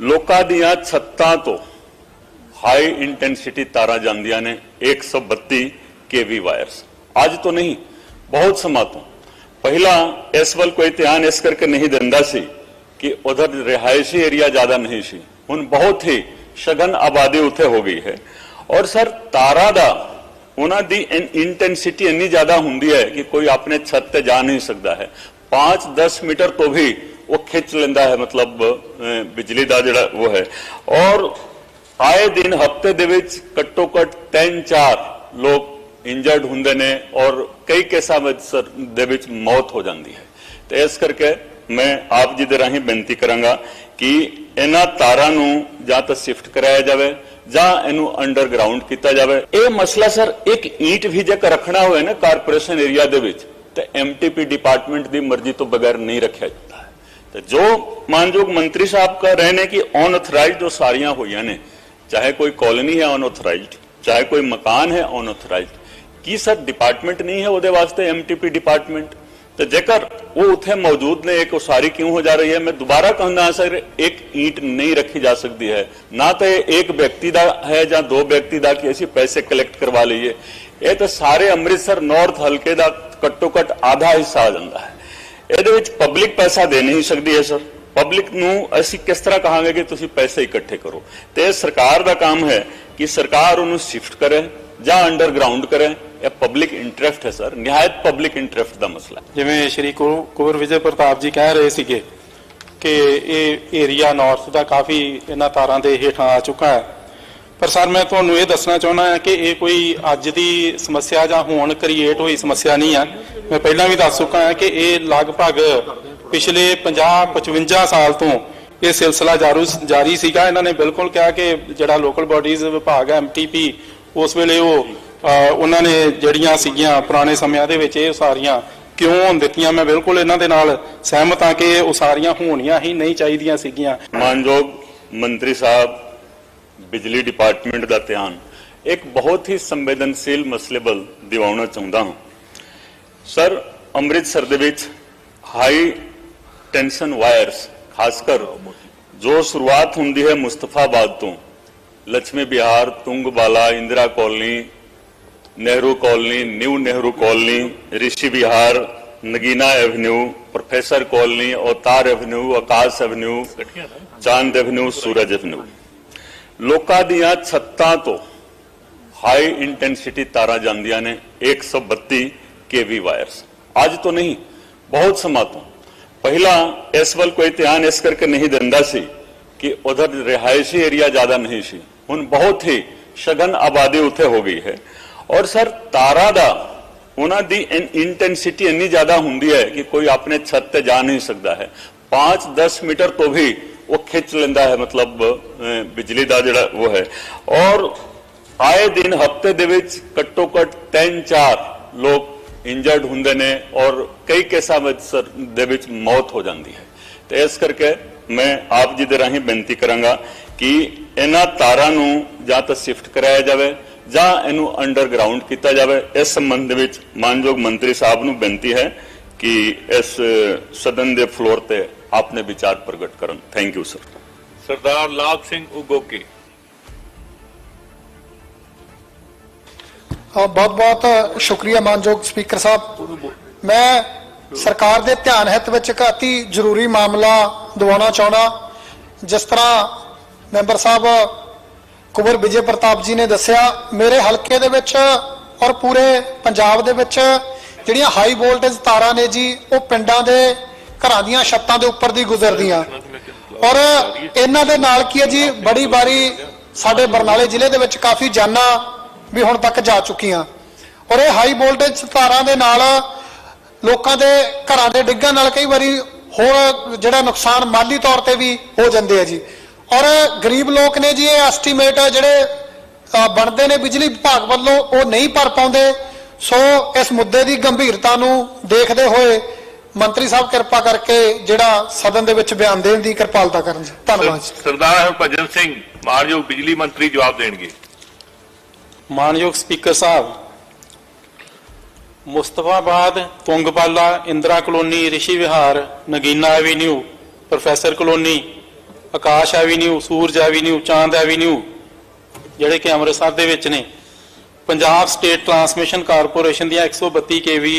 ਲੋਕਾਂ ਦੀਆਂ ਛੱਤਾਂ ਤੋਂ ਹਾਈ ਇੰਟੈਂਸਿਟੀ ਤਾਰਾਂ ਜਾਂਦੀਆਂ ਨੇ 132 ਕੇਵੀ ਵਾਇਰਸ ਅੱਜ ਤੋਂ ਨਹੀਂ, ਬਹੁਤ ਸਮਾਂ ਤੋਂ। ਪਹਿਲਾਂ ਇਸ ਵੱਲ ਕੋਈ ਧਿਆਨ ਇਸ ਕਰਕੇ ਨਹੀਂ ਦਿੰਦਾ ਸੀ ਕਿ ਉਧਰ ਰਿਹਾਇਸ਼ੀ ਏਰੀਆ ਜ਼ਿਆਦਾ ਨਹੀਂ ਸੀ। ਹੁਣ ਬਹੁਤ ਹੀ ਸ਼ਗਨ ਆਬਾਦੀ ਉੱਥੇ ਹੋ ਗਈ ਹੈ। ਔਰ ਸਰ, ਤਾਰਾਂ ਦਾ ਉਹਨਾਂ ਦੀ ਇੰਟੈਂਸਿਟੀ ਇੰਨੀ ਜ਼ਿਆਦਾ ਹੁੰਦੀ ਹੈ ਕਿ ਕੋਈ ਆਪਣੇ ਛੱਤ ਤੇ ਜਾ ਨਹੀਂ ਸਕਦਾ ਹੈ। 5-10 ਮੀਟਰ ਤੋਂ ਵੀ ਉਹ ਖਿੱਚ ਲੈਂਦਾ ਹੈ, ਮਤਲਬ ਬਿਜਲੀ ਦਾ ਜਿਹੜਾ ਉਹ ਹੈ। ਔਰ ਆਏ ਦਿਨ ਹਫ਼ਤੇ ਦੇ ਵਿੱਚ ਘੱਟੋ ਘੱਟ 3-4 ਲੋਕ ਇੰਜਰਡ ਹੁੰਦੇ ਨੇ ਔਰ ਕਈ ਕੇਸਾਂ ਵਿੱਚ ਦੇ ਵਿੱਚ ਮੌਤ ਹੋ ਜਾਂਦੀ ਹੈ। ਤੇ ਇਸ ਕਰਕੇ ਮੈਂ ਆਪ ਜੀ ਦੇ ਰਾਹੀਂ ਬੇਨਤੀ ਕਰਾਂਗਾ ਕਿ ਇਹਨਾਂ ਤਾਰਾਂ ਨੂੰ ਜਾਂ ਤਾਂ ਸ਼ਿਫਟ ਕਰਾਇਆ ਜਾਵੇ ਜਾਂ ਇਹਨੂੰ ਅੰਡਰਗਰਾਉਂਡ ਕੀਤਾ ਜਾਵੇ। ਇਹ ਮਸਲਾ ਸਰ, ਇੱਕ ਈਟ ਵੀ ਜੇਕਰ ਰੱਖਣਾ ਹੋਵੇ ਨਾ ਕਾਰਪੋਰੇਸ਼ਨ ਏਰੀਆ ਦੇ ਵਿੱਚ, ਤੇ ਐਮਟੀਪੀ ਡਿਪਾਰਟਮੈਂਟ ਦੀ ਮਰਜ਼ੀ ਤੋਂ ਬਗੈਰ ਨਹੀਂ ਰੱਖਿਆ। ਤੇ ਜੋ ਮਾਨਯੋਗ ਮੰਤਰੀ ਸਾਹਿਬ ਕਹ ਰਹੇ ਨੇ ਕਿ ਅਨਆਥੋਰਾਈਜ਼ਡ ਉਹ ਸਾਰੀਆਂ ਹੋਈਆਂ ਨੇ, ਚਾਹੇ ਕੋਈ ਕਲੋਨੀ ਹੈ ਅਨਆਥੋਰਾਈਜ਼ਡ ਚਾਹੇ ਕੋਈ ਮਕਾਨ ਹੈ ਅਨਆਥੋਰਾਈਜ਼ਡ ਕੀ ਸਰ ਡਿਪਾਰਟਮੈਂਟ ਨਹੀਂ ਹੈ ਉਹਦੇ ਵਾਸਤੇ ਐਮਟੀਪੀ ਡਿਪਾਰਟਮੈਂਟ ਤੇ ਜੇਕਰ ਉਹ ਉੱਥੇ ਮੌਜੂਦ ਨੇ, ਇੱਕ ਉਸਾਰੀ ਕਿਉਂ ਹੋ ਜਾ ਰਹੀ ਹੈ? ਮੈਂ ਦੁਬਾਰਾ ਕਹਿੰਦਾ ਹਾਂ ਸਰ, ਇੱਕ ਈਟ ਨਹੀਂ ਰੱਖੀ ਜਾ ਸਕਦੀ ਹੈ। ਨਾ ਤਾਂ ਇਹ ਇੱਕ ਵਿਅਕਤੀ ਦਾ ਹੈ ਜਾਂ ਦੋ ਵਿਅਕਤੀ ਦਾ ਕਿ ਅਸੀਂ ਪੈਸੇ ਕਲੈਕਟ ਕਰਵਾ ਲਈਏ। ਇਹ ਤਾਂ ਸਾਰੇ ਅੰਮ੍ਰਿਤਸਰ ਨਾਰਥ ਹਲਕੇ ਦਾ ਘੱਟੋ ਘੱਟ ਆਧਾ ਹਿੱਸਾ ਆ ਜਾਂਦਾ ਹੈ। ਇਹਦੇ ਵਿੱਚ ਪਬਲਿਕ ਪੈਸਾ ਦੇ ਨਹੀਂ ਸਕਦੀ ਹੈ ਸਰ ਪਬਲਿਕ ਨੂੰ ਅਸੀਂ ਕਿਸ ਤਰ੍ਹਾਂ ਕਹਾਂਗੇ ਕਿ ਤੁਸੀਂ ਪੈਸੇ ਇਕੱਠੇ ਕਰੋ? ਤੇ ਸਰਕਾਰ ਦਾ ਕੰਮ ਹੈ ਕਿ ਸਰਕਾਰ ਉਹਨੂੰ ਸ਼ਿਫਟ ਕਰੇ ਜਾਂ ਅੰਡਰਗਰਾਉਂਡ ਕਰੇ। ਇਹ ਪਬਲਿਕ ਇੰਟਰਸਟ ਹੈ ਸਰ ਨਿਹਾਇਤ ਪਬਲਿਕ ਇੰਟਰਸਟ ਦਾ ਮਸਲਾ ਜਿਵੇਂ ਸ਼੍ਰੀ ਕੁ- ਕੁੰਵਰ ਵਿਜੇ ਪ੍ਰਤਾਪ ਜੀ ਕਹਿ ਰਹੇ ਸੀਗੇ ਕਿ ਇਹ ਏਰੀਆ ਨਾਰਥ ਦਾ ਕਾਫੀ ਇਹਨਾਂ ਤਾਰਾਂ ਦੇ ਹੇਠਾਂ ਆ ਚੁੱਕਾ ਹੈ। ਪਰ ਸਰ, ਮੈਂ ਤੁਹਾਨੂੰ ਇਹ ਦੱਸਣਾ ਚਾਹੁੰਦਾ ਹਾਂ ਕਿ ਇਹ ਕੋਈ ਅੱਜ ਦੀ ਸਮੱਸਿਆ ਜਾਂ ਹੁਣ ਕ੍ਰੀਏਟ ਹੋਈ ਸਮੱਸਿਆ ਨਹੀਂ ਹੈ ਮੈਂ ਪਹਿਲਾਂ ਵੀ ਦੱਸ ਚੁੱਕਾ ਹਾਂ ਕਿ ਇਹ ਲਗਭਗ ਪਿਛਲੇ 50 55 ਸਾਲ ਤੋਂ ਇਹ ਸਿਲਸਿਲਾ ਜਾਰੀ ਸੀਗਾ। ਇਹਨਾਂ ਨੇ ਬਿਲਕੁਲ ਕਿਹਾ ਕਿ ਜਿਹੜਾ ਲੋਕਲ ਬਾਡੀਜ਼ ਵਿਭਾਗ ਹੈ ਐਮਟੀਪੀ ਉਸ ਵੇਲੇ ਉਹ ਉਹਨਾਂ ਨੇ ਜਿਹੜੀਆਂ ਸੀਗੀਆਂ ਪੁਰਾਣੇ ਸਮਿਆਂ ਦੇ ਵਿੱਚ ਇਹ ਸਾਰੀਆਂ ਕਿਉਂ ਹੋਣ ਦਿੱਤੀਆਂ, ਮੈਂ ਬਿਲਕੁਲ ਇਹਨਾਂ ਦੇ ਨਾਲ ਸਹਿਮਤ ਹਾਂ ਕਿ ਇਹ ਉਸਾਰੀਆਂ ਹੋਣੀਆਂ ਹੀ ਨਹੀਂ ਚਾਹੀਦੀਆਂ ਸੀਗੀਆਂ। ਮਾਨਯੋਗ ਮੰਤਰੀ ਸਾਹਿਬ ਬਿਜਲੀ ਡਿਪਾਰਟਮੈਂਟ ਦਾ ਧਿਆਨ ਇੱਕ ਬਹੁਤ ਹੀ ਸੰਵੇਦਨਸ਼ੀਲ ਮਸਲੇ ਵੱਲ ਦਿਵਾਉਣਾ ਚਾਹੁੰਦਾ ਹਾਂ। ਸਰ, ਅੰਮ੍ਰਿਤਸਰ ਦੇ ਵਿੱਚ ਹਾਈ ਟੈਂਸ਼ਨ ਵਾਇਰਸ ਖਾਸ ਕਰ ਜੋ ਸ਼ੁਰੂਆਤ ਹੁੰਦੀ ਹੈ ਮੁਸਤਫਾਬਾਦ ਤੋਂ Laxmi Vihar Tungbala, Indira colony, Nehru colony, new Nehru colony, Rishi Bihar, Nagina avenue, professor colony Avtar avenue, Akash avenue, Chand avenue, Suraj avenue. ਲੋਕਾਂ ਦੀਆਂ ਛੱਤਾਂ ਤੋਂ ਹਾਈ ਇੰਟੈਂਸਿਟੀ ਤਾਰਾਂ ਜਾਂਦੀਆਂ ਨੇ 132 ਕੇਵੀ ਵਾਇਰਸ ਅੱਜ ਤੋਂ ਨਹੀਂ, ਬਹੁਤ ਸਮਾਂ ਤੋਂ। ਪਹਿਲਾਂ ਇਸ ਵੱਲ ਕੋਈ ਧਿਆਨ ਇਸ ਕਰਕੇ ਨਹੀਂ ਦਿੰਦਾ ਸੀ ਕਿ ਉਧਰ ਰਿਹਾਇਸ਼ੀ ਏਰੀਆ ਜ਼ਿਆਦਾ ਨਹੀਂ ਸੀ। ਹੁਣ ਬਹੁਤ ਹੀ ਸ਼ਗਨ ਆਬਾਦੀ ਉੱਥੇ ਹੋ ਗਈ ਹੈ। ਔਰ ਸਰ, ਤਾਰਾਂ ਦਾ ਉਹਨਾਂ ਦੀ ਇੰਟੈਂਸਿਟੀ ਇੰਨੀ ਜ਼ਿਆਦਾ ਹੁੰਦੀ ਹੈ ਕਿ ਕੋਈ ਆਪਣੇ ਛੱਤ ਤੇ ਜਾ ਨਹੀਂ ਸਕਦਾ ਹੈ। 5-10 ਮੀਟਰ ਤੋਂ ਵੀ ਉਹ ਖਿੱਚ ਲੈਂਦਾ ਹੈ, ਮਤਲਬ ਬਿਜਲੀ ਦਾ ਜਿਹੜਾ ਉਹ ਹੈ। ਔਰ ਆਏ ਦਿਨ ਹਫ਼ਤੇ ਦੇ ਵਿੱਚ ਘੱਟੋ ਘੱਟ 3-4 ਲੋਕ ਇੰਜਰਡ ਹੁੰਦੇ ਨੇ ਔਰ ਕਈ ਕੇਸਾਂ ਵਿੱਚ ਦੇ ਵਿੱਚ ਮੌਤ ਹੋ ਜਾਂਦੀ ਹੈ। ਤੇ ਇਸ ਕਰਕੇ ਮੈਂ ਆਪ ਜੀ ਦੇ ਰਾਹੀਂ ਬੇਨਤੀ ਕਰਾਂਗਾ ਕਿ ਇਹਨਾਂ ਤਾਰਾਂ ਨੂੰ ਜਾਂ ਤਾਂ ਸ਼ਿਫਟ ਕਰਾਇਆ ਜਾਵੇ ਜਾਂ ਇਹਨੂੰ ਅੰਡਰਗਰਾਉਂਡ ਕੀਤਾ ਜਾਵੇ। ਇਸ ਸੰਬੰਧ ਵਿੱਚ ਮਾਨਯੋਗ ਮੰਤਰੀ ਸਾਹਿਬ ਨੂੰ ਬੇਨਤੀ ਹੈ ਕਿ ਇਸ ਸਦਨ ਦੇ ਫਲੋਰ ਤੇ ਆਪਣੇ ਵਿਚਾਰ ਪ੍ਰਗਟ ਕਰਨ। ਥੈਂਕ ਯੂ ਸਰ ਸਰਦਾਰ ਲਾਭ ਸਿੰਘ ਉਗੋਕੇ। ਬਹੁਤ ਬਹੁਤ ਸ਼ੁਕਰੀਆ ਮਾਨਯੋਗ ਸਪੀਕਰ ਸਾਹਿਬ। ਮੈਂ ਸਰਕਾਰ ਦੇ ਧਿਆਨ ਹਿੱਤ ਵਿੱਚ ਇੱਕ ਅਤੀ ਜ਼ਰੂਰੀ ਮਾਮਲਾ ਦਿਵਾਉਣਾ ਚਾਹੁੰਦਾ। ਜਿਸ ਤਰ੍ਹਾਂ ਮੈਂਬਰ ਸਾਹਿਬ ਕੁਵਰ ਵਿਜੇ ਪ੍ਰਤਾਪ ਜੀ ਨੇ ਦੱਸਿਆ ਮੇਰੇ ਹਲਕੇ ਦੇ ਵਿੱਚ ਔਰ ਪੂਰੇ ਪੰਜਾਬ ਦੇ ਵਿੱਚ ਜਿਹੜੀਆਂ ਹਾਈ ਵੋਲਟੇਜ ਤਾਰਾਂ ਨੇ ਜੀ ਉਹ ਪਿੰਡਾਂ ਦੇ ਘਰਾਂ ਦੀਆਂ ਛੱਤਾਂ ਦੇ ਉੱਪਰ ਦੀ ਗੁਜ਼ਰਦੀਆਂ। ਔਰ ਇਹਨਾਂ ਦੇ ਨਾਲ ਕੀ ਹੈ ਜੀ, ਬੜੀ ਵਾਰੀ ਸਾਡੇ ਬਰਨਾਲੇ ਜ਼ਿਲ੍ਹੇ ਦੇ ਵਿੱਚ ਕਾਫੀ ਜਾਨਾਂ ਵੀ ਹੁਣ ਤੱਕ ਜਾ ਚੁੱਕੀਆਂ। ਔਰ ਇਹ ਹਾਈ ਵੋਲਟੇਜ ਤਾਰਾਂ ਦੇ ਨਾਲ ਲੋਕਾਂ ਦੇ ਘਰਾਂ ਦੇ ਡਿੱਗਣ ਨਾਲ ਕਈ ਵਾਰੀ ਹੋਰ ਜਿਹੜਾ ਨੁਕਸਾਨ ਮਾਲੀ ਤੌਰ ਤੇ ਵੀ ਹੋ ਜਾਂਦੇ ਆ ਜੀ। ਔਰ ਗਰੀਬ ਲੋਕ ਨੇ ਜੀ, ਇਹ ਐਸਟੀਮੇਟ ਜਿਹੜੇ ਬਣਦੇ ਨੇ ਬਿਜਲੀ ਵਿਭਾਗ ਵੱਲੋਂ ਉਹ ਨਹੀਂ ਭਰ ਪਾਉਂਦੇ। ਸੋ ਇਸ ਮੁੱਦੇ ਦੀ ਗੰਭੀਰਤਾ ਨੂੰ ਦੇਖਦੇ ਹੋਏ ਮੰਤਰੀ ਸਾਹਿਬ ਕਿਰਪਾ ਕਰਕੇ ਜਿਹੜਾ ਸਦਨ ਦੇ ਵਿੱਚ ਬਿਆਨ ਦੇਣ ਦੀ ਕਿਰਪਾਲਤਾ ਕਰਨ ਜੀ। ਧੰਨਵਾਦ ਜੀ। ਸਰਦਾਰ ਹਰਭਜਨ ਸਿੰਘ ਮਾਨਯੋਗ ਬਿਜਲੀ ਮੰਤਰੀ ਜਵਾਬ ਦੇਣਗੇ। ਮਾਨਯੋਗ speaker sahib Mustafabad Tungbala Indira colony Rishi Vihar Nagina avenue professor colony Akash avenue Suraj avenue Chand avenue ਜਿਹੜੇ ਕਿ ਅੰਮ੍ਰਿਤਸਰ ਦੇ ਵਿੱਚ ਨੇ ਪੰਜਾਬ ਸਟੇਟ ਟਰਾਂਸਮਿਸ਼ਨ ਕਾਰਪੋਰੇਸ਼ਨ ਦੀਆਂ 132 KV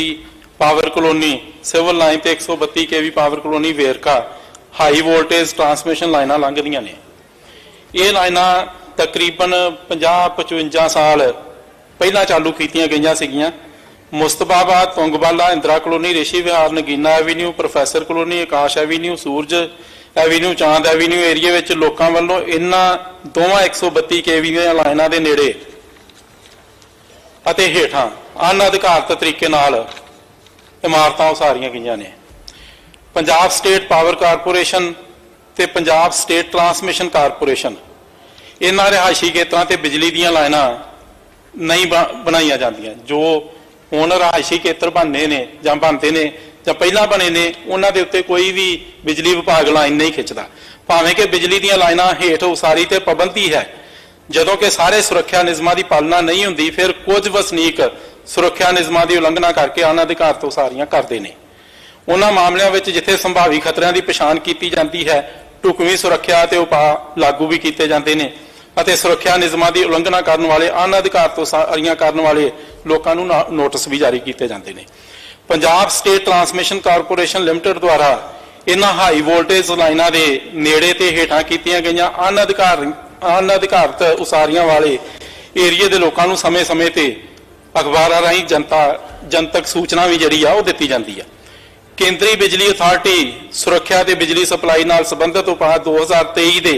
power colony, civil line ਤੇ 132 KV power colony Verka, high voltage transmission ਲਾਈਨਾਂ ਲੰਘਦੀਆਂ ਨੇ। ਇਹ ਲਾਈਨਾਂ ਤਕਰੀਬਨ 50 55 ਸਾਲ ਪਹਿਲਾਂ ਚਾਲੂ ਕੀਤੀਆਂ ਗਈਆਂ ਸੀਗੀਆਂ। ਮੁਸਤਫਾਬਾਦ ਤੁੰਗਵਾਲਾ Indira colony, Rishi Vihar, Nagina avenue, professor colony, Akash avenue, Suraj avenue, Chand avenue area ਵਿੱਚ ਲੋਕਾਂ ਵੱਲੋਂ ਇਹਨਾਂ ਦੋਵਾਂ 132 ਕੇਵੀ ਦੀਆਂ ਲਾਈਨਾਂ ਦੇ ਨੇੜੇ ਅਤੇ ਹੇਠਾਂ ਅਨਅਧਿਕਾਰਤ ਤਰੀਕੇ ਨਾਲ ਇਮਾਰਤਾਂ ਉਸਾਰੀਆਂ ਗਈਆਂ ਨੇ। ਪੰਜਾਬ ਸਟੇਟ ਪਾਵਰ ਕਾਰਪੋਰੇਸ਼ਨ ਤੇ ਪੰਜਾਬ ਸਟੇਟ ਟਰਾਂਸਮਿਸ਼ਨ ਕਾਰਪੋਰੇਸ਼ਨ ਇਹਨਾਂ ਰਿਹਾਇਸ਼ੀ ਖੇਤਰਾਂ ਤੇ ਬਿਜਲੀ ਦੀਆਂ ਲਾਈਨਾਂ ਨਹੀਂ ਬਣਾਈਆਂ ਜਾਂਦੀਆਂ। ਜੋ ਹੁਣ ਰਿਹਾਇਸ਼ੀ ਖੇਤਰ ਬਣਨੇ ਨੇ ਜਾਂ ਬਣਦੇ ਨੇ ਜਾਂ ਪਹਿਲਾਂ ਬਣੇ ਨੇ, ਉਹਨਾਂ ਦੇ ਉੱਤੇ ਕੋਈ ਵੀ ਬਿਜਲੀ ਵਿਭਾਗ ਲਾਈਨ ਨਹੀਂ ਖਿੱਚਦਾ। ਭਾਵੇਂ ਕਿ ਬਿਜਲੀ ਦੀਆਂ ਲਾਈਨਾਂ ਹੇਠ ਉਸਾਰੀ ਤੇ ਪਾਬੰਦੀ ਹੈ। ਜਦੋਂ ਕਿ ਸਾਰੇ ਸੁਰੱਖਿਆ ਨਿਯਮਾਂ ਦੀ ਪਾਲਣਾ ਨਹੀਂ ਹੁੰਦੀ, ਫਿਰ ਕੁਝ ਵਸਨੀਕ ਸੁਰੱਖਿਆ ਨਿਯਮਾਂ ਦੀ ਉਲੰਘਣਾ ਕਰਕੇ ਅਨਅਧਿਕਾਰਤ ਉਸਾਰੀਆਂ ਕਰਦੇ ਨੇ। ਉਹਨਾਂ ਮਾਮਲਿਆਂ ਵਿੱਚ ਜਿੱਥੇ ਸੰਭਾਵੀ ਖਤਰਿਆਂ ਦੀ ਪਛਾਣ ਕੀਤੀ ਜਾਂਦੀ ਹੈ, ਢੁਕਵੀਂ ਸੁਰੱਖਿਆ ਤੇ ਉਪਾਅ ਲਾਗੂ ਵੀ ਕੀਤੇ ਜਾਂਦੇ ਨੇ ਅਤੇ ਸੁਰੱਖਿਆ ਨਿਯਮਾਂ ਦੀ ਉਲੰਘਣਾ ਕਰਨ ਵਾਲੇ ਅਨਅਧਿਕਾਰਤ ਉਸਾਰੀਆਂ ਕਰਨ ਵਾਲੇ ਲੋਕਾਂ ਨੂੰ ਨੋਟਿਸ ਵੀ ਜਾਰੀ ਕੀਤੇ ਜਾਂਦੇ ਨੇ। Punjab state transmission corporation limited ਦੁਆਰਾ ਇਹਨਾਂ ਹਾਈ ਵੋਲਟੇਜ ਲਾਈਨਾਂ ਦੇ ਨੇੜੇ ਤੇ ਹੇਠਾਂ ਕੀਤੀਆਂ ਗਈਆਂ ਅਨਅਧਿਕਾਰ ਅਨਅਧਿਕਾਰਤ ਉਸਾਰੀਆਂ ਵਾਲੇ ਏਰੀਏ ਦੇ ਲੋਕਾਂ ਨੂੰ ਸਮੇਂ-ਸਮੇਂ ਤੇ ਅਖਬਾਰਾਂ ਰਾਹੀਂ ਜਨਤਾ ਜਨਤਕ ਸੂਚਨਾ ਵੀ ਜਿਹੜੀ ਆ, ਉਹ ਦਿੱਤੀ ਜਾਂਦੀ ਆ। ਕੇਂਦਰੀ ਬਿਜਲੀ ਅਥਾਰਟੀ ਸੁਰੱਖਿਆ ਤੇ ਬਿਜਲੀ ਸਪਲਾਈ ਨਾਲ ਸੰਬੰਧਿਤ ਉਪਾਅ 2023 ਦੇ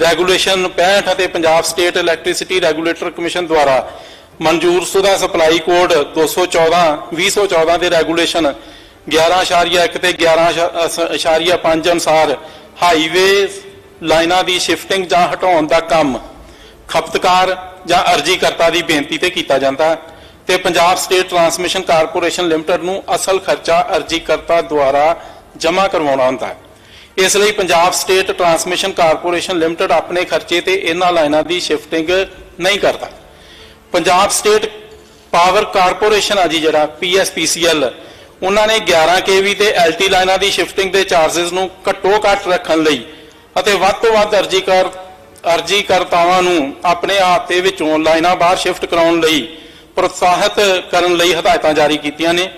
ਰੈਗੂਲੇਸ਼ਨ 65 ਅਤੇ Punjab state electricity regulator commission ਦੁਆਰਾ ਮਨਜ਼ੂਰ ਸ਼ੁਦਾ ਸਪਲਾਈ ਕੋਡ 214 2014 ਦੇ ਰੈਗੂਲੇਸ਼ਨ 11.1 ਤੇ 11.5 ਅਨੁਸਾਰ ਹਾਈਵੇ ਲਾਈਨਾਂ ਦੀ ਸ਼ਿਫਟਿੰਗ ਜਾਂ ਹਟਾਉਣ ਦਾ ਕੰਮ ਖਪਤਕਾਰ ਜਾਂ ਅਰਜ਼ੀ ਕਰਤਾ ਦੀ ਬੇਨਤੀ ਤੇ ਕੀਤਾ ਜਾਂਦਾ। ਹੈ ਤੇ Punjab state transmission corporation limited ਨੂੰ ਅਸਲ ਖਰਚਾ ਅਰਜ਼ੀਕਰਤਾ ਦੁਆਰਾ ਜਮ੍ਹਾਂ ਕਰਵਾਉਣਾ ਹੁੰਦਾ ਹੈ। ਇਸ ਲਈ Punjab state transmission corporation limited ਆਪਣੇ ਖਰਚੇ ਤੇ ਇਹਨਾਂ ਲਾਈਨਾਂ ਦੀ ਸ਼ਿਫਟਿੰਗ ਨਹੀਂ ਕਰਦਾ। ਪੰਜਾਬ ਸਟੇਟ ਪਾਵਰ ਕਾਰਪੋਰੇਸ਼ਨ ਆ ਜੀ ਜਿਹੜਾ ਪੀਐਸਪੀਸੀਐਲ ਉਹਨਾਂ ਨੇ 11 ਕੇਵੀ ਤੇ ਐਲਟੀ ਲਾਈਨਾਂ ਦੀ ਸ਼ਿਫਟਿੰਗ ਦੇ ਚਾਰजेस ਨੂੰ ਘੱਟੋ ਘੱਟ ਰੱਖਣ ਲਈ ਅਤੇ ਵੱਧ ਤੋਂ ਵੱਧ ਅਰਜ਼ੀ ਅਰਜ਼ੀ ਕਰਤਾਵਾਂ ਨੂੰ ਆਪਣੇ ਆਪ ਦੇ ਵਿੱਚੋਂ ਲਾਈਨਾਂ ਬਾਹਰ ਸ਼ਿਫਟ ਕਰਾਉਣ ਲਈ ਪ੍ਰੋਤਸਾਹਿਤ ਕਰਨ ਲਈ ਹਦਾਇਤਾਂ ਜਾਰੀ ਕੀਤੀਆਂ ਨੇ।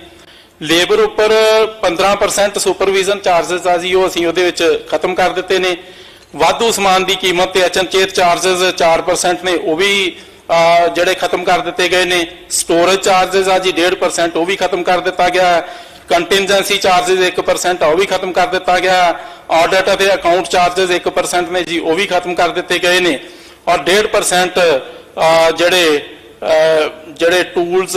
ਲੇਬਰ ਉੱਪਰ 15% ਸੁਪਰਵਿਜ਼ਨ ਚਾਰजेस ਆ ਜੀ, ਉਹ ਅਸੀਂ ਉਹਦੇ ਵਿੱਚ ਖਤਮ ਕਰ ਦਿੱਤੇ ਨੇ। ਵਾਧੂ ਸਮਾਨ ਦੀ ਕੀਮਤ ਤੇ ਅਚਨਚੇਤ ਚਾਰजेस 4% ਨੇ, ਉਹ ਵੀ ਜਿਹੜੇ ਖਤਮ ਕਰ ਦਿੱਤੇ ਗਏ ਨੇ। ਸਟੋਰੇਜ ਚਾਰजेस ਆ ਜੀ 1.5% ਉਹ ਵੀ ਖਤਮ ਕਰ ਦਿੱਤਾ ਗਿਆ। ਕੰਟਿੰਜੈਂਸੀ ਚਾਰजेस 1% ਉਹ ਵੀ ਖਤਮ ਕਰ ਦਿੱਤਾ ਗਿਆ। ਆਡਿਟ ਅਤੇ ਅਕਾਊਂਟ ਚਾਰजेस 1% ਨੇ ਜੀ, ਉਹ ਵੀ ਖਤਮ ਕਰ ਦਿੱਤੇ ਗਏ ਨੇ। ਔਰ 1.5% ਜਿਹੜੇ ਜਿਹੜੇ ਟੂਲਸ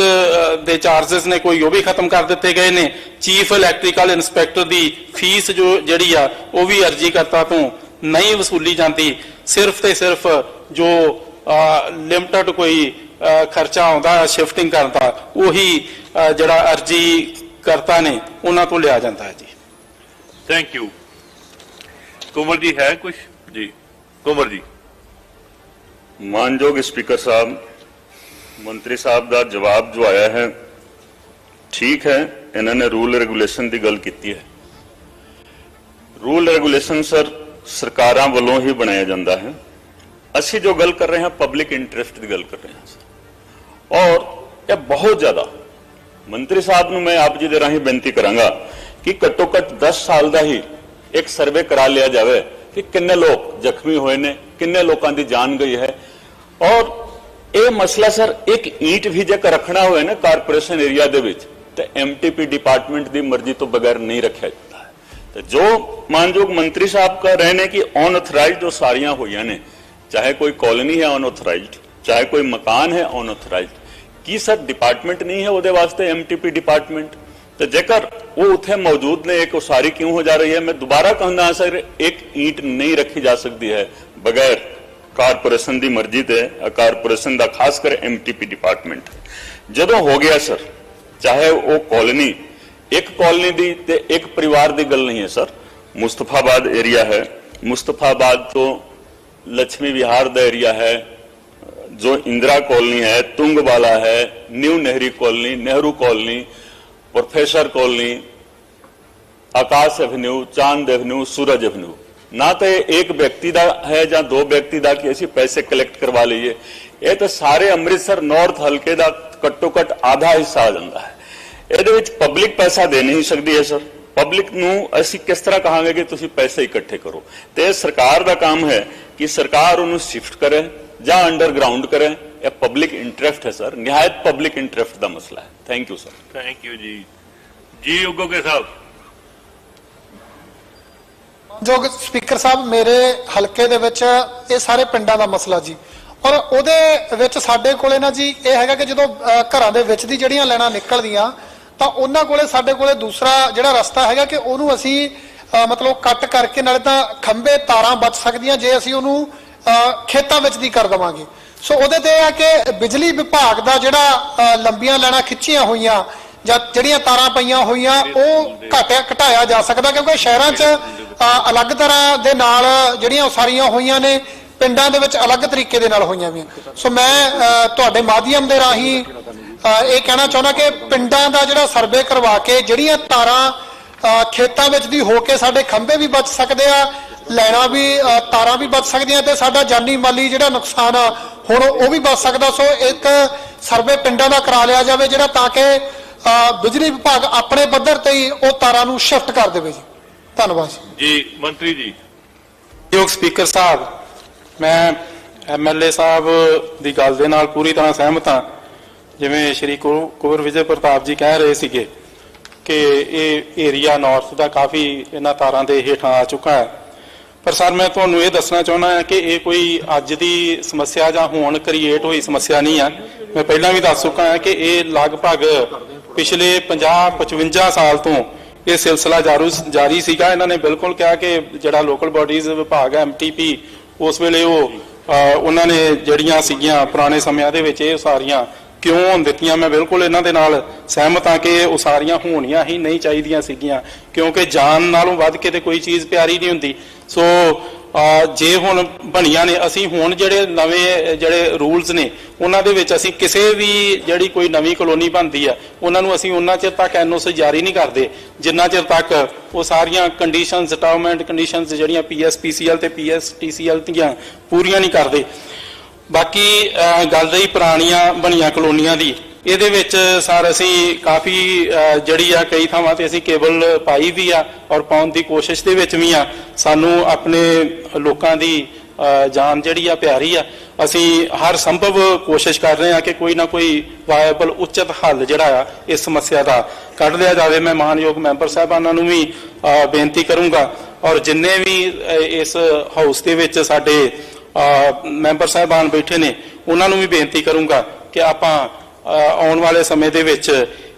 ਦੇ ਚਾਰजेस ਨੇ ਕੋਈ ਉਹ ਵੀ ਖਤਮ ਕਰ ਦਿੱਤੇ ਗਏ ਨੇ। ਚੀਫ ਇਲੈਕਟ੍ਰੀਕਲ ਇਨਸਪੈਕਟਰ ਦੀ ਫੀਸ ਜੋ ਜਿਹੜੀ ਆ ਉਹ ਵੀ ਅਰਜ਼ੀਕਰਤਾ ਤੋਂ ਨਹੀਂ ਵਸੂਲੀ ਜਾਂਦੀ। ਸਿਰਫ ਤੇ ਸਿਰਫ ਜੋ ਲਿਮਟਡ ਕੋਈ ਖਰਚਾ ਆਉਂਦਾ ਸ਼ਿਫਟਿੰਗ ਕਰਨ ਦਾ ਉਹੀ ਜਿਹੜਾ ਅਰਜ਼ੀ ਕਰਤਾ ਨੇ ਉਹਨਾਂ ਤੋਂ ਲਿਆ ਜਾਂਦਾ ਹੈ ਜੀ। ਥੈਂਕ ਯੂ ਕੁਮਰ ਜੀ ਹੈ ਕੁਝ ਜੀ ਕੁਮਰ ਜੀ। ਮਾਨਯੋਗ ਸਪੀਕਰ ਸਾਹਿਬ ਮੰਤਰੀ ਸਾਹਿਬ ਦਾ ਜਵਾਬ ਜੋ ਆਇਆ ਹੈ, ਠੀਕ ਹੈ, ਇਹਨਾਂ ਨੇ ਰੂਲ ਰੈਗੂਲੇਸ਼ਨ ਦੀ ਗੱਲ ਕੀਤੀ ਹੈ। ਰੂਲ ਰੈਗੂਲੇਸ਼ਨ ਸਰ ਸਰਕਾਰਾਂ ਵੱਲੋਂ ਹੀ ਬਣਾਇਆ ਜਾਂਦਾ ਹੈ। ਅਸੀਂ ਜੋ ਗੱਲ ਕਰ ਰਹੇ ਹਾਂ, ਪਬਲਿਕ ਇੰਟਰਸਟ ਦੀ ਗੱਲ ਕਰ ਰਹੇ ਹਾਂ ਸਰ। ਔਰ ਇਹ ਬਹੁਤ ਜ਼ਿਆਦਾ, ਮੰਤਰੀ ਸਾਹਿਬ ਨੂੰ ਮੈਂ ਆਪ ਜੀ ਦੇ ਰਾਹੀਂ ਬੇਨਤੀ ਕਰਾਂਗਾ ਕਿ ਘੱਟੋ ਘੱਟ 10 ਸਾਲ ਦਾ ਹੀ ਇੱਕ ਸਰਵੇ ਕਰਾ ਲਿਆ ਜਾਵੇ ਕਿ ਕਿੰਨੇ ਲੋਕ ਜ਼ਖਮੀ ਹੋਏ ਨੇ, ਕਿੰਨੇ ਲੋਕਾਂ ਦੀ ਜਾਨ ਗਈ ਹੈ। ਔਰ ਇਹ ਮਸਲਾ ਸਰ, ਇੱਕ ਈਟ ਵੀ ਜੇਕਰ ਰੱਖਣਾ ਹੋਵੇ ਨਾ ਕਾਰਪੋਰੇਸ਼ਨ ਏਰੀਆ ਦੇ ਵਿੱਚ, ਤੇ ਐਮਟੀਪੀ ਡਿਪਾਰਟਮੈਂਟ ਦੀ ਮਰਜ਼ੀ ਤੋਂ ਬਗੈਰ ਨਹੀਂ ਰੱਖਿਆ ਜਾਂਦਾ। ਤੇ ਜੋ ਮਾਨਯੋਗ ਮੰਤਰੀ ਸਾਹਿਬ ਕਹ ਰਹੇ ਨੇ ਕਿ ਅਨਆਥੋਰਾਈਜ਼ਡ ਉਹ ਸਾਰੀਆਂ ਹੋਈਆਂ ਨੇ, ਚਾਹੇ ਕੋਈ ਕਲੋਨੀ ਹੈ ਅਨਆਥੋਰਾਈਜ਼ਡ ਚਾਹੇ ਕੋਈ ਮਕਾਨ ਹੈ ਅਨਆਥੋਰਾਈਜ਼ਡ ਕੀ ਸਰ ਡਿਪਾਰਟਮੈਂਟ ਨਹੀਂ ਹੈ ਉਹਦੇ ਵਾਸਤੇ ਐਮਟੀਪੀ ਡਿਪਾਰਟਮੈਂਟ? ਤੇ ਜੇਕਰ ਉਹ ਉੱਥੇ ਮੌਜੂਦ ਨੇ, ਇੱਕ ਉਸਾਰੀ ਕਿਉਂ ਹੋ ਜਾ ਰਹੀ ਹੈ? ਮੈਂ ਦੁਬਾਰਾ ਕਹਿੰਦਾ ਹਾਂ ਸਰ, ਇੱਕ ਈਂਟ ਨਹੀਂ ਰੱਖੀ ਜਾ ਸਕਦੀ ਹੈ, ਬਗੈਰ ਕਾਰਪੋਰੇਸ਼ਨ ਦੀ ਮਰਜ਼ੀ ਤੇ ਕਾਰਪੋਰੇਸ਼ਨ ਦਾ ਖਾਸ ਕਰ ਐਮਟੀਪੀ ਡਿਪਾਰਟਮੈਂਟ ਜਦੋਂ ਹੋ ਗਿਆ ਸਰ, ਚਾਹੇ ਉਹ ਕਾਲੋਨੀ ਇੱਕ ਕਾਲੋਨੀ ਦੀ ਤੇ ਇੱਕ ਪਰਿਵਾਰ ਦੀ ਗੱਲ ਨਹੀਂ ਹੈ ਸਰ। ਮੁਸਤਫਾਬਾਦ ਏਰੀਆ ਹੈ। ਮੁਸਤਫਾਬਾਦ ਤੋਂ ਲక్ష్ਮੀ ਵਿਹਾਰ ਦਾ ਏਰੀਆ ਹੈ। ਜੋ ਇੰਦਰਾ ਕॉलोनी है तुंगवाला है new Nehru colony Nehru colony professor colony Akash avenue Chand avenue Suraj avenue ਨਾ ਤਾਂ ਇੱਕ ਵਿਅਕਤੀ ਦਾ ਹੈ ਜਾਂ ਦੋ ਵਿਅਕਤੀ ਦਾ ਕਿ ਅਸੀਂ ਪੈਸੇ ਕਲੈਕਟ ਕਰਵਾ ਲਈਏ। ਇਹ ਤਾਂ ਸਾਰੇ ਅੰਮ੍ਰਿਤਸਰ ਨਾਰਥ ਹਲਕੇ ਦਾ ਘੱਟੋ ਘੱਟ ਆਧਾ ਹਿੱਸਾ ਆ ਜਾਂਦਾ ਹੈ। ਇਹਦੇ ਵਿੱਚ ਪਬਲਿਕ ਪੈਸਾ ਦੇ ਨਹੀਂ ਸਕਦੀ ਹੈ ਸਰ ਪਬਲਿਕ ਨੂੰ ਅਸੀਂ ਕਿਸ ਤਰ੍ਹਾਂ ਕਹਾਂਗੇ ਕਿ ਤੁਸੀਂ ਪੈਸੇ ਇਕੱਠੇ ਕਰੋ? ਤੇ ਇਹ ਸਰਕਾਰ ਦਾ ਕੰਮ ਹੈ ਕਿ ਸਰਕਾਰ ਉਹਨੂੰ ਸ਼ਿਫਟ ਕਰੇ ਜਾਂ ਅੰਡਰਗਰਾਉਂਡ ਕਰੇ। ਇਹ ਪਬਲਿਕ ਇੰਟਰਸਟ ਹੈ ਸਰ ਨਿਹਾਇਤ ਪਬਲਿਕ ਇੰਟਰਸਟ ਦਾ ਮਸਲਾ ਹੈ। Thank you sir thank you ਜੀ। ਜੀ ਉਗੋਕੇ ਸਾਹਿਬ। ਜੋ ਸਪੀਕਰ ਸਾਹਿਬ ਮੇਰੇ ਹਲਕੇ ਦੇ ਵਿੱਚ ਇਹ ਸਾਰੇ ਪਿੰਡਾਂ ਦਾ ਮਸਲਾ ਜੀ। ਔਰ ਉਹਦੇ ਵਿੱਚ ਸਾਡੇ ਕੋਲੇ ਨਾ ਜੀ, ਇਹ ਹੈਗਾ ਕਿ ਜਦੋਂ ਘਰਾਂ ਦੇ ਵਿੱਚ ਦੀ ਜਿਹੜੀਆਂ ਲੈਣਾ ਨਿਕਲਦੀਆਂ, ਤਾਂ ਉਹਨਾਂ ਕੋਲੇ ਸਾਡੇ ਕੋਲੇ ਦੂਸਰਾ ਜਿਹੜਾ ਰਸਤਾ ਹੈਗਾ ਕਿ ਉਹਨੂੰ ਅਸੀਂ ਮਤਲਬ ਕੱਟ ਕਰਕੇ ਨਾਲੇ ਤਾਂ ਖੰਭੇ, ਤਾਰਾਂ ਬਚ ਸਕਦੀਆਂ ਜੇ ਅਸੀਂ ਉਹਨੂੰ ਖੇਤਾਂ ਵਿੱਚ ਦੀ ਕਰ ਦਵਾਂਗੇ। ਸੋ ਉਹਦੇ ਤੇ ਇਹ ਆ ਕਿ ਬਿਜਲੀ ਵਿਭਾਗ ਦਾ ਜਿਹੜਾ ਲੰਬੀਆਂ ਲੈਣਾ ਖਿੱਚੀਆਂ ਹੋਈਆਂ ਜਾਂ ਜਿਹੜੀਆਂ ਤਾਰਾਂ ਪਈਆਂ ਹੋਈਆਂ, ਉਹ ਘਟਿਆ ਘਟਾਇਆ ਜਾ ਸਕਦਾ, ਕਿਉਂਕਿ ਸ਼ਹਿਰਾਂ 'ਚ ਅਲੱਗ ਤਰ੍ਹਾਂ ਦੇ ਨਾਲ ਜਿਹੜੀਆਂ ਉਸਾਰੀਆਂ ਹੋਈਆਂ ਨੇ, ਪਿੰਡਾਂ ਦੇ ਵਿੱਚ ਅਲੱਗ ਤਰੀਕੇ ਦੇ ਨਾਲ ਹੋਈਆਂ ਵੀ ਸੋ ਮੈਂ ਤੁਹਾਡੇ ਮਾਧਿਅਮ ਦੇ ਰਾਹੀਂ ਇਹ ਕਹਿਣਾ ਚਾਹੁੰਦਾ ਕਿ ਪਿੰਡਾਂ ਦਾ ਜਿਹੜਾ ਸਰਵੇ ਕਰਵਾ ਕੇ ਜਿਹੜੀਆਂ ਤਾਰਾਂ ਖੇਤਾਂ ਵਿੱਚ ਦੀ ਹੋ ਕੇ ਸਾਡੇ ਖੰਭੇ ਵੀ ਬਚ ਸਕਦੇ ਆ, ਲੈਣਾ ਵੀ ਤਾਰਾਂ ਵੀ ਬਚ ਸਕਦੀਆਂ ਤੇ ਸਾਡਾ ਜਾਨੀ ਮਾਲੀ ਜਿਹੜਾ ਨੁਕਸਾਨ ਆ, ਹੁਣ ਉਹ ਵੀ ਬਚ ਸਕਦਾ। ਸੋ ਇੱਕ ਸਰਵੇ ਪਿੰਡਾਂ ਦਾ ਕਰਾ ਲਿਆ ਜਾਵੇ ਜਿਹੜਾ ਤਾਂ ਕਿ ਬਿਜਲੀ ਵਿਭਾਗ ਆਪਣੇ ਪੱਧਰ ਤੇ ਹੀ ਉਹ ਤਾਰਾਂ ਨੂੰ ਸ਼ਿਫਟ ਕਰ ਦੇਵੇ ਜੀ। ਧੰਨਵਾਦ ਜੀ। ਮੰਤਰੀ ਜੀ। ਯੋਗ ਸਪੀਕਰ ਸਾਹਿਬ ਮੈਂ ਐਮਐਲਏ ਸਾਹਿਬ ਦੀ ਗੱਲ ਦੇ ਨਾਲ ਪੂਰੀ ਤਰ੍ਹਾਂ ਸਹਿਮਤ ਹਾਂ। ਜਿਵੇਂ ਸ਼੍ਰੀ ਕੁੰਵਰ ਵਿਜੇ ਪ੍ਰਤਾਪ ਜੀ ਕਹਿ ਰਹੇ ਸੀਗੇ ਕਿ ਇਹ ਏਰੀਆ ਨਾਰਥ ਦਾ ਕਾਫੀ ਇਹਨਾਂ ਤਾਰਾਂ ਦੇ ਹੇਠਾਂ ਆ ਚੁੱਕਾ ਹੈ। ਪਰ ਸਰ ਮੈਂ ਤੁਹਾਨੂੰ ਇਹ ਦੱਸਣਾ ਚਾਹੁੰਦਾ ਹਾਂ ਕਿ ਇਹ ਕੋਈ ਅੱਜ ਦੀ ਸਮੱਸਿਆ ਜਾਂ ਹੁਣ ਕ੍ਰੀਏਟ ਹੋਈ ਸਮੱਸਿਆ ਨਹੀਂ ਆ। ਮੈਂ ਪਹਿਲਾਂ ਵੀ ਦੱਸ ਚੁੱਕਾ ਹਾਂ ਕਿ ਇਹ ਲਗਭਗ ਪਿਛਲੇ 50 55 ਸਾਲ ਤੋਂ ਇਹ ਸਿਲਸਿਲਾ ਜਾਰੀ ਸੀਗਾ। ਇਹਨਾਂ ਨੇ ਬਿਲਕੁਲ ਕਿਹਾ ਕਿ ਜਿਹੜਾ ਲੋਕਲ ਬਾਡੀਜ਼ ਵਿਭਾਗ ਹੈ ਐਮਟੀਪੀ ਉਸ ਵੇਲੇ ਉਹ ਉਹਨਾਂ ਨੇ ਜਿਹੜੀਆਂ ਸੀਗੀਆਂ ਪੁਰਾਣੇ ਸਮਿਆਂ ਦੇ ਵਿੱਚ ਇਹ ਸਾਰੀਆਂ ਕਿਉਂ ਹੋਣ ਦਿੱਤੀਆਂ, ਮੈਂ ਬਿਲਕੁਲ ਇਹਨਾਂ ਦੇ ਨਾਲ ਸਹਿਮਤ ਹਾਂ ਕਿ ਇਹ ਉਸਾਰੀਆਂ ਹੋਣੀਆਂ ਹੀ ਨਹੀਂ ਚਾਹੀਦੀਆਂ ਸੀਗੀਆਂ, ਕਿਉਂਕਿ ਜਾਨ ਨਾਲੋਂ ਵੱਧ ਕੇ ਤੇ ਕੋਈ ਚੀਜ਼ ਪਿਆਰੀ ਨਹੀਂ ਹੁੰਦੀ। ਸੋ ਜੇ ਹੁਣ ਬਣੀਆਂ ਨੇ, ਅਸੀਂ ਹੁਣ ਜਿਹੜੇ ਨਵੇਂ, ਜਿਹੜੇ ਰੂਲਸ ਨੇ, ਉਹਨਾਂ ਦੇ ਵਿੱਚ ਅਸੀਂ ਕਿਸੇ ਵੀ ਜਿਹੜੀ ਕੋਈ ਨਵੀਂ ਕਲੋਨੀ ਬਣਦੀ ਆ, ਉਹਨਾਂ ਨੂੰ ਅਸੀਂ ਉਹਨਾਂ ਚਿਰ ਤੱਕ ਐਨਓਸੀ ਜਾਰੀ ਨਹੀਂ ਕਰਦੇ। ਜਿੰਨਾ ਚਿਰ ਤੱਕ ਉਹ ਸਾਰੀਆਂ ਕੰਡੀਸ਼ਨਸ ਟਰਮ ਕੰਡੀਸ਼ਨਸ ਜਿਹੜੀਆਂ ਪੀਐਸਪੀਸੀਐਲ ਤੇ ਪੀਐਸਟੀਸੀਐਲ ਦੀਆਂ ਪੂਰੀਆਂ ਨਹੀਂ ਕਰਦੇ। ਬਾਕੀ ਗੱਲ ਰਹੀ ਪੁਰਾਣੀਆਂ ਬਣੀਆਂ ਕਲੋਨੀਆਂ ਦੀ। ਇਹਦੇ ਵਿੱਚ ਸਰ ਅਸੀਂ ਕਾਫੀ ਅਹ, ਜਿਹੜੀ ਆ ਕਈ ਥਾਵਾਂ ਤੇ ਅਸੀਂ ਕੇਬਲ ਪਾਈ ਵੀ ਆ ਔਰ ਪਾਉਣ ਦੀ ਕੋਸ਼ਿਸ਼ ਦੇ ਵਿੱਚ ਵੀ ਆ। ਸਾਨੂੰ ਆਪਣੇ ਲੋਕਾਂ ਦੀ ਜਾਨ ਜਿਹੜੀ ਆ ਪਿਆਰੀ ਆ। ਅਸੀਂ ਹਰ ਸੰਭਵ ਕੋਸ਼ਿਸ਼ ਕਰ ਰਹੇ ਆ ਕਿ ਕੋਈ ਨਾ ਕੋਈ ਵਾਇਬਲ ਉਚਿਤ ਹੱਲ ਜਿਹੜਾ ਆ ਇਸ ਸਮੱਸਿਆ ਦਾ ਕੱਢ ਲਿਆ ਜਾਵੇ। ਮੈਂ ਮਾਨਯੋਗ ਮੈਂਬਰ ਸਾਹਿਬਾਨਾਂ ਨੂੰ ਵੀ ਬੇਨਤੀ ਕਰੂੰਗਾ ਔਰ ਜਿੰਨੇ ਵੀ ਇਸ ਹਾਊਸ ਦੇ ਵਿੱਚ ਸਾਡੇ ਮੈਂਬਰ ਸਾਹਿਬਾਨ ਬੈਠੇ ਨੇ ਉਹਨਾਂ ਨੂੰ ਵੀ ਬੇਨਤੀ ਕਰੂੰਗਾ ਕਿ ਆਪਾਂ ਆਉਣ ਵਾਲੇ ਸਮੇਂ ਦੇ ਵਿੱਚ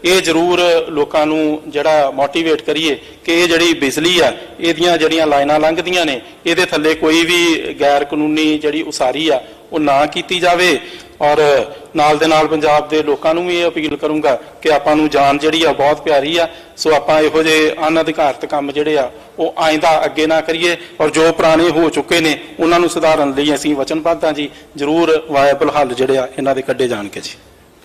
ਇਹ ਜ਼ਰੂਰ ਲੋਕਾਂ ਨੂੰ ਜਿਹੜਾ ਮੋਟੀਵੇਟ ਕਰੀਏ ਕਿ ਇਹ ਜਿਹੜੀ ਬਿਜਲੀ ਆ, ਇਹਦੀਆਂ ਜਿਹੜੀਆਂ ਲਾਈਨਾਂ ਲੰਘਦੀਆਂ ਨੇ, ਇਹਦੇ ਥੱਲੇ ਕੋਈ ਵੀ ਗੈਰ ਕਾਨੂੰਨੀ ਜਿਹੜੀ ਉਸਾਰੀ ਆ, ਉਹ ਨਾ ਕੀਤੀ ਜਾਵੇ। ਔਰ ਨਾਲ ਦੇ ਨਾਲ ਪੰਜਾਬ ਦੇ ਲੋਕਾਂ ਨੂੰ ਵੀ ਇਹ ਅਪੀਲ ਕਰੂੰਗਾ ਕਿ ਆਪਾਂ ਨੂੰ ਜਾਨ ਜਿਹੜੀ ਆ ਬਹੁਤ ਪਿਆਰੀ ਆ। ਸੋ ਆਪਾਂ ਇਹੋ ਜਿਹੇ ਅਨਅਧਿਕਾਰਤ ਕੰਮ ਜਿਹੜੇ ਆ, ਉਹ ਆਇੰਦਾ ਅੱਗੇ ਨਾ ਕਰੀਏ। ਔਰ ਜੋ ਪੁਰਾਣੇ ਹੋ ਚੁੱਕੇ ਨੇ, ਉਹਨਾਂ ਨੂੰ ਸੁਧਾਰਨ ਲਈ ਅਸੀਂ ਵਚਨਬੱਧ ਹਾਂ ਜੀ ਜ਼ਰੂਰ ਵਾਇਬਲ ਹੱਲ ਜਿਹੜੇ ਆ, ਇਹਨਾਂ ਦੇ ਕੱਢੇ ਜਾਣਗੇ ਜੀ।